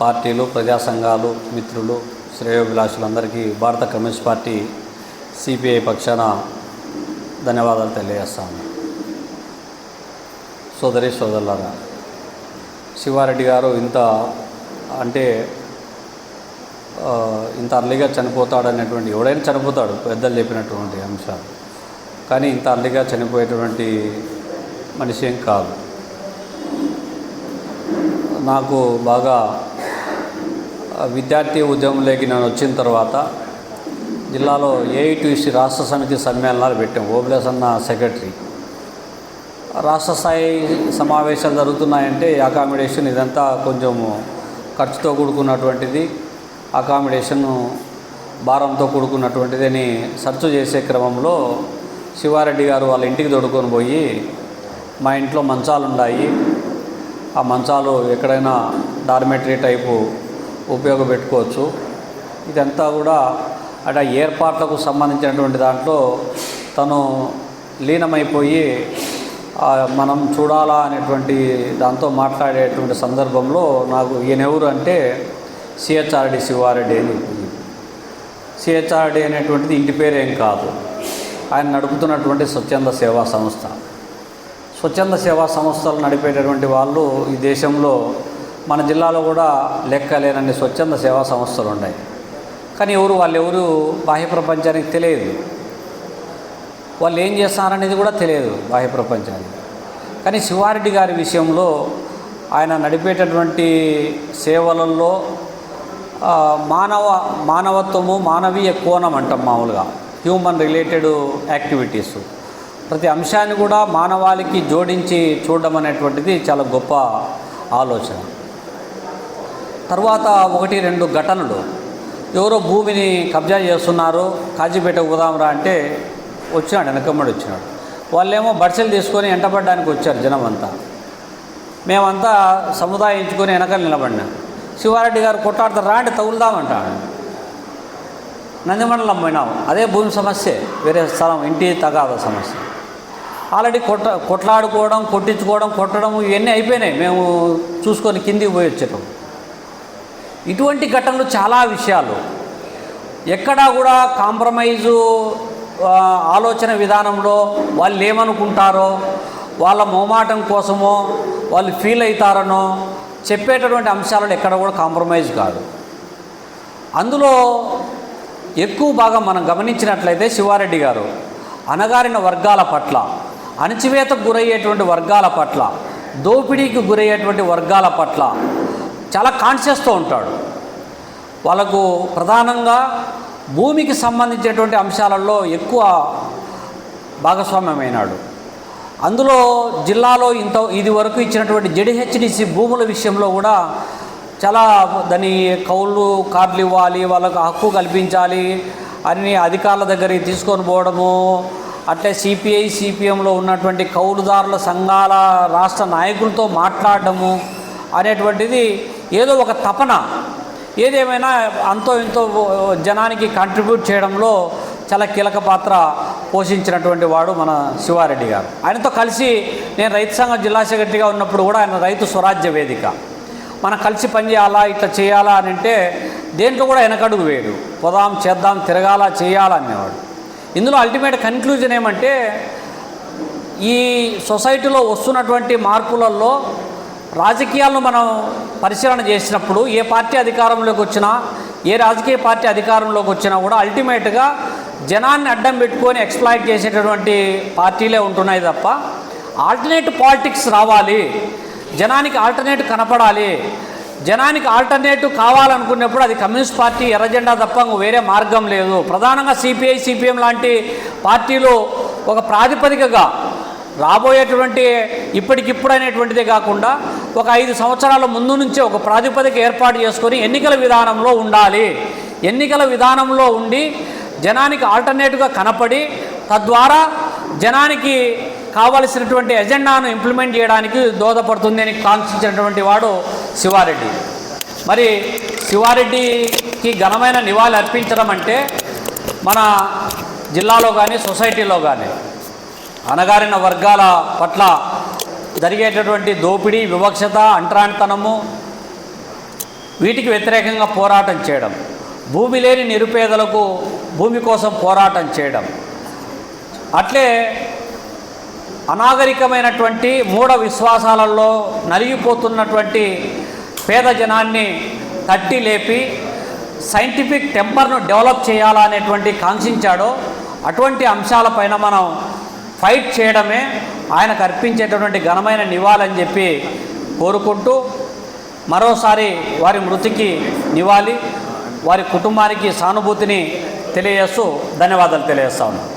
పార్టీలు ప్రజా సంఘాలు మిత్రులు శ్రేయోభిలాషులందరికీ భారత కమ్యూనిస్ట్ పార్టీ సిపిఐ పక్షాన ధన్యవాదాలు తెలియజేస్తాను సోదరి సోదరులారా శివారెడ్డి గారు ఇంత అంటే ఇంత అర్లీగా చనిపోతాడనేటువంటి ఎవడైనా చనిపోతాడు పెద్దలు చెప్పినటువంటి అంశాలు. కానీ ఇంత అర్లీగా చనిపోయేటువంటి మనిషి ఏం కాదు. నాకు బాగా విద్యార్థి ఉద్యమంలోకి నేను వచ్చిన తర్వాత జిల్లాలో ఏఐటీసీ రాష్ట్ర సమితి సమ్మేళనాలు పెట్టాం. ఓబులేసన్న సెక్రటరీ. రాష్ట్ర స్థాయి సమావేశాలు జరుగుతున్నాయంటే అకామిడేషన్ ఇదంతా కొంచెం ఖర్చుతో కూడుకున్నటువంటిది అకామిడేషన్ భారంతో కూడుకున్నటువంటిది అని సర్చ్ చేసే క్రమంలో శివారెడ్డి గారు వాళ్ళ ఇంటికి తొడుకొని పోయి మా ఇంట్లో మంచాలు ఉన్నాయి ఆ మంచాలు ఎక్కడైనా డార్మెటరీ టైపు ఉపయోగపెట్టుకోవచ్చు. ఇదంతా కూడా అట ఏర్పాట్లకు సంబంధించినటువంటి దాంట్లో తను లీనమైపోయి మనం చూడాలా అనేటువంటి దాంతో మాట్లాడేటువంటి సందర్భంలో నాకు ఈయన ఎవరు అంటే సిహెచ్ఆర్డి శివారెడ్డి అని చెప్పింది సిహెచ్ఆర్డి అనేటువంటిది ఇంటి పేరేం కాదు. ఆయన నడుపుతున్నటువంటి స్వచ్ఛంద సేవా సంస్థ. స్వచ్ఛంద సేవా సంస్థలు నడిపేటటువంటి వాళ్ళు ఈ దేశంలో మన జిల్లాలో కూడా లెక్కలేనన్ని స్వచ్ఛంద సేవా సంస్థలు ఉన్నాయి. కానీ ఎవరు వాళ్ళు ఎవరు బాహ్య ప్రపంచానికి తెలియదు. వాళ్ళు ఏం చేస్తారనేది కూడా తెలియదు బాహ్య ప్రపంచానికి. కానీ శివారెడ్డి గారి విషయంలో ఆయన నడిపేటటువంటి సేవలలో మానవ మానవత్వము మానవీయ కోణం అంటాం మామూలుగా హ్యూమన్ రిలేటెడ్ యాక్టివిటీస్. ప్రతి అంశాన్ని కూడా మానవాళికి జోడించి చూడడం అనేటువంటిది చాలా గొప్ప ఆలోచన. తర్వాత ఒకటి రెండు ఘటనలు. ఎవరో భూమిని కబ్జా చేస్తున్నారు కాజీపేట పోదాంరా అంటే వచ్చినాడు వెనకమ్మడి వచ్చినాడు. వాళ్ళేమో బర్సెలు తీసుకొని ఎంటపడడానికి వచ్చారు జనం అంతా మేమంతా సముదాయించుకొని వెనకాల నిలబడినాం. శివారెడ్డి గారు కొట్టాడుతారు రాండి తగులుదామంటాడు. నందిమండలం పోయినాం. అదే భూమి సమస్య వేరే స్థలం ఇంటి తగాద సమస్య. ఆల్రెడీ కొట్ట కొట్లాడుకోవడం కొట్టించుకోవడం కొట్టడం ఇవన్నీ అయిపోయినాయి. మేము చూసుకొని కిందికి పోయి వచ్చేటప్పుడు ఇటువంటి ఘటనలు చాలా విషయాలు. ఎక్కడా కూడా కాంప్రమైజు ఆలోచన విధానంలో వాళ్ళు ఏమనుకుంటారో వాళ్ళ మోమాటం కోసమో వాళ్ళు ఫీల్ అవుతారనో చెప్పేటటువంటి అంశాలను ఎక్కడ కూడా కాంప్రమైజ్ కాదు. అందులో ఎక్కువ భాగం మనం గమనించినట్లయితే శివారెడ్డి గారు అణగారిన వర్గాల పట్ల అణచివేతకు గురయ్యేటువంటి వర్గాల పట్ల దోపిడీకి గురయ్యేటువంటి వర్గాల పట్ల చాలా కాన్షియస్తో ఉంటాడు. వాళ్ళకు ప్రధానంగా భూమికి సంబంధించినటువంటి అంశాలలో ఎక్కువ భాగస్వామ్యమైనాడు. అందులో జిల్లాలో ఇంత ఇది వరకు ఇచ్చినటువంటి జడిహెచ్డిసి భూముల విషయంలో కూడా చాలా దాని కౌలు కార్లు ఇవ్వాలి వాళ్ళకు హక్కు కల్పించాలి అని అధికారుల దగ్గరికి తీసుకొని పోవడము అట్లే సిపిఐ సిపిఎంలో ఉన్నటువంటి కౌలుదారుల సంఘాల రాష్ట్ర నాయకులతో మాట్లాడడము అనేటువంటిది ఏదో ఒక తపన ఏదేమైనా అంతో ఇంతో జనానికి కాంట్రిబ్యూట్ చేయడంలో చాలా కీలక పాత్ర పోషించినటువంటి వాడు మన శివారెడ్డి గారు. ఆయనతో కలిసి నేను రైతు సంఘం జిల్లా సెక్రటరీగా ఉన్నప్పుడు కూడా ఆయన రైతు స్వరాజ్య వేదిక. మనం కలిసి పనిచేయాలా ఇట్లా చేయాలా అని అంటే దేంట్లో కూడా వెనకడుగు వేయడు. పోదాం చేద్దాం తిరగాల చేయాలా అనేవాడు. ఇందులో అల్టిమేట్ కన్క్లూజన్ ఏమంటే ఈ సొసైటీలో వస్తున్నటువంటి మార్పులలో రాజకీయాలను మనం పరిశీలన చేసినప్పుడు ఏ పార్టీ అధికారంలోకి వచ్చినా ఏ రాజకీయ పార్టీ అధికారంలోకి వచ్చినా కూడా అల్టిమేట్గా జనాన్ని అడ్డం పెట్టుకొని ఎక్స్ప్లాయిట్ చేసేటటువంటి పార్టీలే ఉంటున్నాయి తప్ప ఆల్టర్నేట్ పాలిటిక్స్ రావాలి. జనానికి ఆల్టర్నేట్ కనపడాలి. జనానికి ఆల్టర్నేటివ్ కావాలనుకున్నప్పుడు అది కమ్యూనిస్ట్ పార్టీ ఎర్రజెండా తప్ప వేరే మార్గం లేదు. ప్రధానంగా సిపిఐ సిపిఎం లాంటి పార్టీలు ఒక ప్రాతిపదికగా రాబోయేటువంటి ఇప్పటికిప్పుడు అనేటువంటిదే కాకుండా ఒక ఐదు సంవత్సరాల ముందు నుంచే ఒక ప్రాతిపదిక ఏర్పాటు చేసుకొని ఎన్నికల విధానంలో ఉండాలి. ఎన్నికల విధానంలో ఉండి జనానికి ఆల్టర్నేటివ్గా కనపడి తద్వారా జనానికి కావలసినటువంటి ఎజెండాను ఇంప్లిమెంట్ చేయడానికి దోహదపడుతుంది అని కాంక్షించినటువంటి వాడు శివారెడ్డి. మరి శివారెడ్డికి ఘనమైన నివాళి అర్పించడం అంటే మన జిల్లాలో కానీ సొసైటీలో కానీ అణగారిన వర్గాల పట్ల జరిగేటటువంటి దోపిడీ వివక్షత అంటరానితనము వీటికి వ్యతిరేకంగా పోరాటం చేయడం. భూమి లేని నిరుపేదలకు భూమి కోసం పోరాటం చేయడం. అట్లే అనాగరికమైనటువంటి మూఢ విశ్వాసాలలో నలిగిపోతున్నటువంటి పేద జనాన్ని తట్టి లేపి సైంటిఫిక్ టెంపర్ను డెవలప్ చేయాలనేటువంటి కాంక్షించాడో అటువంటి అంశాలపైన మనం ఫైట్ చేయడమే ఆయనకు అర్పించేటటువంటి ఘనమైన నివాళని చెప్పి కోరుకుంటూ మరోసారి వారి మృతికి నివాళి వారి కుటుంబానికి సానుభూతిని తెలియజేస్తూ ధన్యవాదాలు తెలియజేస్తా ఉన్నాను